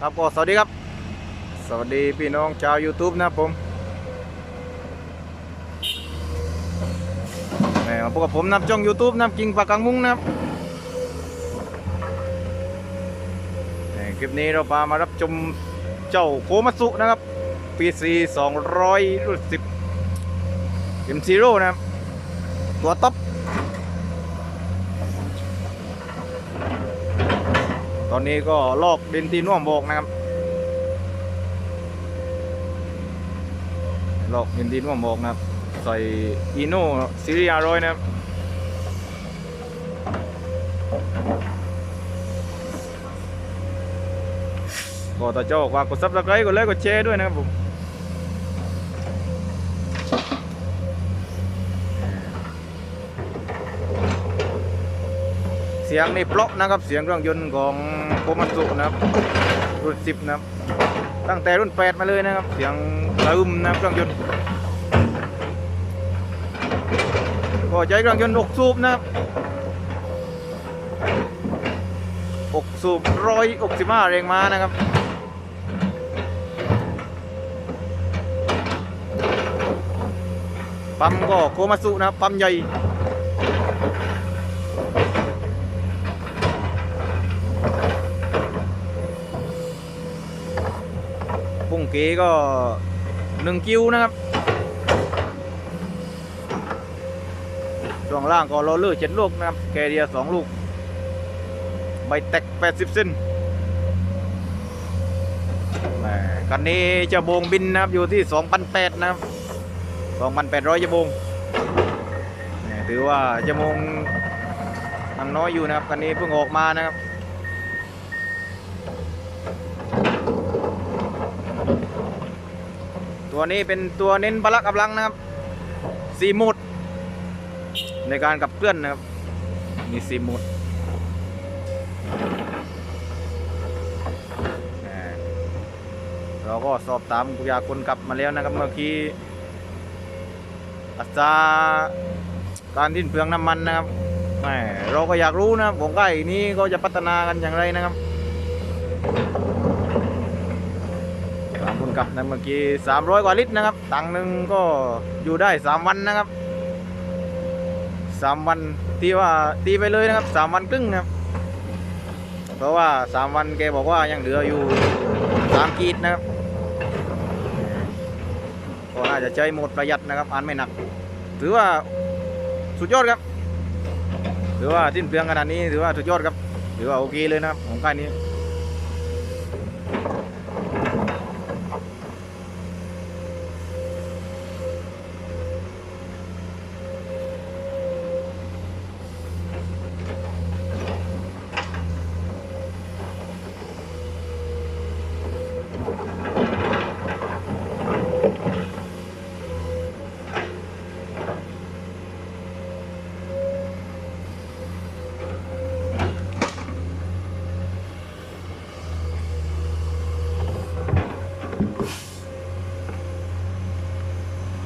ครับก็สวัสดีครับ สวัสดีพี่น้องชาว YouTube นะผมแหมมาพบกับผมนับช่อง YouTube นับกิงปากกังมุ้งนะครับคลิปนี้เราพามารับชมเจ้าโคมัสุนะครับ PC 200รุ่น10 M0 นะครับ ตัวท็อป อนนี้ก็ลอกดินที่น่วมโบกนะครับ ลอกดินที่น่วมโบกนะครับ ใส่อีโน่ซีรีส์ร้อยนะครับก็ต่อเจ้าฝากกดซับสไครต์กดไลค์กดแชร์ด้วยนะครับผมเสียงนี่เพราะนะครับเสียงเครื่องยนต์ของ โคมันสุนะครับรุ่น 10 นะครับ ตั้งแต่รุ่น 8 มาเลยนะครับ เสียงระอึมนะครับเครื่องยนต์ก็ใช้เครื่องยนต์6สูบนะครับ6สูบ165แรงม้านะครับปั๊มก็โคมาสุนะครับปั๊มใหญ่ งเก๋ก็หนึ่งคิวนะครับช่วงล่างก็โรลเลอร์เจ็ดลูกนะครับแกเดียสองลูก ใบแตกแปดสิบเซนคันนี้จะโบงบินนะครับอยู่ที่สองพันแปดนะครับสองพันแปดร้อยจะโบงถือว่าจะโมงมันน้อยอยู่นะครับคันนี้เพิ่งออกมานะครับ ตัวนี้เป็นตัวเน้นพละกำลังนะครับสีหมุด ในการขับเคลื่อนนะครับ มีสีหมุดเราก็สอบถามกุยาคนขับมาแล้วนะครับเมื่อกี้อัตราการทิ้นเปลืองน้ำมันนะครับแหมเราก็อยากรู้นะครับของใกล้นี้ก็จะพัฒนากันอย่างไรนะครับ สามคน กับนะเมื่อกี้สามร้อยกว่าลิตรนะครับตังค์หนึ่งก็อยู่ได้สามวันนะครับสามวันที่ว่าตีไปเลยนะครับสามวันครึ่งนะครับเพราะว่าสามวันแกบอกว่ายังเหลืออยู่สามขีดนะครับก็น่าจะใช้หมดประหยัดนะครับอ่านไม่หนัก ถือว่าสุดยอดครับถือว่าสิ้นเปลืองขนาดนี้ถือว่าสุดยอดครับถือว่าโอเคเลยนะครับของค่ายนี้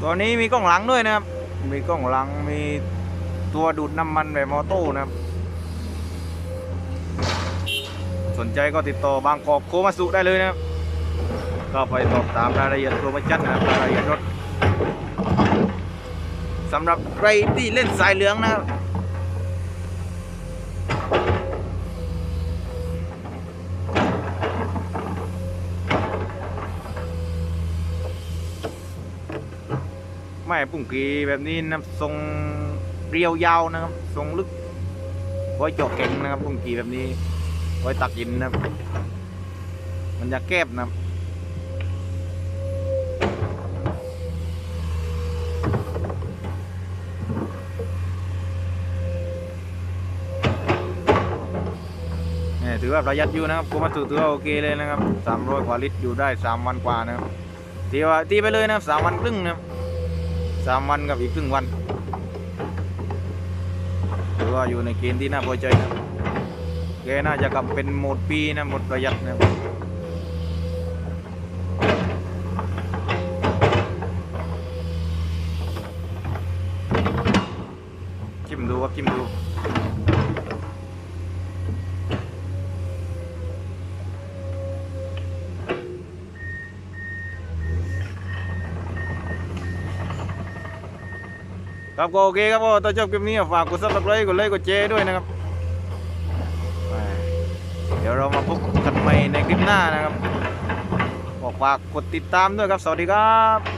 ตัวนี้มีกล้องหลังด้วยนะครับ มีกล้องหลัง มีตัวดูดน้ำมันแบบมอโต้นะครับ สนใจก็ติดต่อบางกอกโคมาสุได้เลยนะครับ ก็ไปสอบถามรายละเอียดโปรโมชั่นนะครับรายละเอียดรถสำหรับใครที่เล่นสายเหลืองนะครับ ไม่ปุ่งกีแบบนี้นะทรงเรียวยาวนะครับ ทรงลึกไว้เจาะเก่งนะครับปุ่งกีแบบนี้ ไว้ตักหินนะครับ มันจะแคบนะครับเนี่ถือว่าประหยัดอยู่นะครับกูมาถือถือว่าโอเคเลยนะครับสามร้อยกว่าลิตรอยู่ได้สามวันกว่านะครับตีว่าตีไปเลยนะครับสามวันครึ่งนะครับ สามวันกับอีกครึ่งวันถือว่าอยู่ในเกณฑ์ที่น่าพอใจนะแกน่าจะกลับเป็นหมดปีนะหมดประหยัดนะจิ้มดูครับจิ้มดู ครับก็โอเคครับก็ถ้าชอบคลิปนี้ฝากกดซับสไครต์กดไลค์กดแชร์ด้วยนะครับ เดี๋ยวเรามาพบกันใหม่ในคลิปหน้านะครับบอกฝากกดติดตามด้วยครับ สวัสดีครับ